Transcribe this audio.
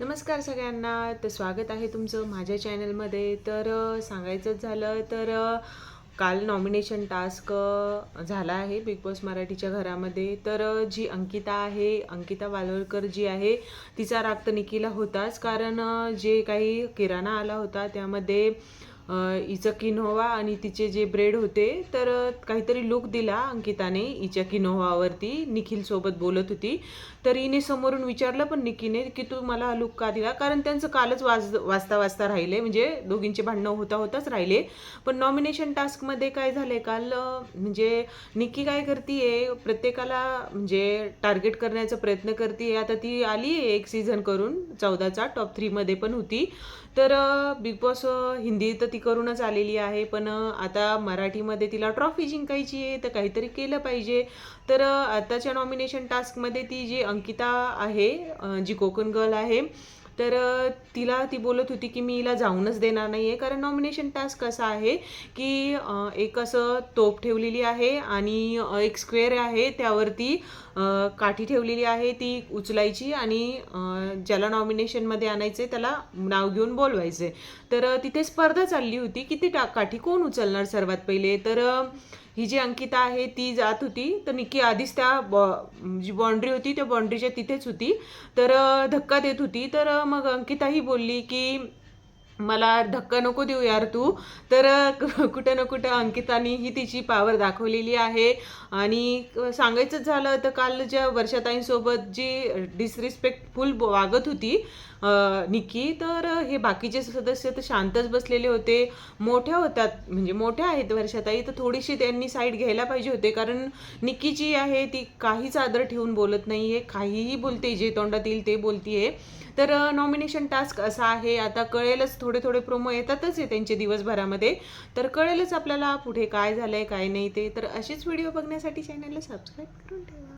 नमस्कार सगळ्यांना तर स्वागत आहे तुमचं माझ्या चॅनलमध्ये. तर सांगायचंच झालं तर काल नॉमिनेशन टास्क झाला आहे बिग बॉस मराठीच्या घरामध्ये. तर जी अंकिता आहे अंकिता वालोरकर जी आहे तिचा राग तर निकीला होताच. कारण जे काही किराणा आला होता त्यामध्ये हिचं किनोवा आणि तिचे जे ब्रेड होते तर काहीतरी लुक दिला अंकिताने हिच्या किनोवावरती. निखिलसोबत बोलत होती. तर हिने समोरून विचारलं पण निकीने की तू मला हा लुक का दिला? कारण त्यांचं कालच वाज वाचता वाचता राहिले. म्हणजे दोघींचे भांडणं होता होताच राहिले. पण नॉमिनेशन टास्कमध्ये काय झालंय काल? म्हणजे निकी काय करतीये? प्रत्येकाला म्हणजे टार्गेट करण्याचा प्रयत्न करते आता ती आली आहे एक सीझन करून. चौदाचा टॉप थ्रीमध्ये पण होती. तर बिग बॉस हिंदी तर ती करूनच आलेली आहे. पण आता मराठीमध्ये तिला ट्रॉफी जिंकायची आहे तर काहीतरी केलं पाहिजे. तर आताच्या नॉमिनेशन टास्कमध्ये ती जी अंकिता आहे जी कोकण गर्ल आहे तर तिला ती बोलत होती की मी हिला जाऊनच देणार नाही आहे कारण नॉमिनेशन टास्क असा आहे की एक असं तोप ठेवलेली आहे आणि एक स्क्वेअर आहे. त्यावरती काठी ठेवलेली आहे ती उचलायची आणि ज्याला नॉमिनेशनमध्ये आणायचे त्याला नाव घेऊन बोलवायचे तर तिथे स्पर्धा चालली होती की ती टा काठी कोण उचलणार सर्वात पहिले? तर ही जी अंकिता आहे ती जात होती. तर निकी आधीच त्या बॉ जी बाँड्री होती त्या बाँड्रीच्या तिथेच होती. तर धक्का देत होती. तर मग अंकिता ही बोलली की मला धक्का नको देऊ यार तू. तर कुठं ना कुठं अंकितानी ही तिची पावर दाखवलेली आहे. आणि सांगायचंच सांगायचं झालं तर काल ज्या वर्षाताईंसोबत जी डिसरिस्पेक्टफुल वागत होती निकी तर हे बाकीचे सदस्य तर शांतच बसलेले होते. मोठ्या होतात म्हणजे मोठ्या आहेत वर्षाताई तर थोडीशी त्यांनी साईड घ्यायला पाहिजे होते. कारण निक्की जी आहे ती काहीच आदर ठेवून बोलत नाही आहे काहीही बोलते जे तोंडात येईल ते बोलतीये. तर नॉमिनेशन टास्क असा आहे. आता कळेलच थोडं थोडे प्रोमो येतातच आहे त्यांचे दिवसभरामध्ये. तर कळेलच आपल्याला पुढे काय झालंय काय नाही ते. तर असेच व्हिडिओ बघण्यासाठी चॅनलला सबस्क्राईब करून ठेवा.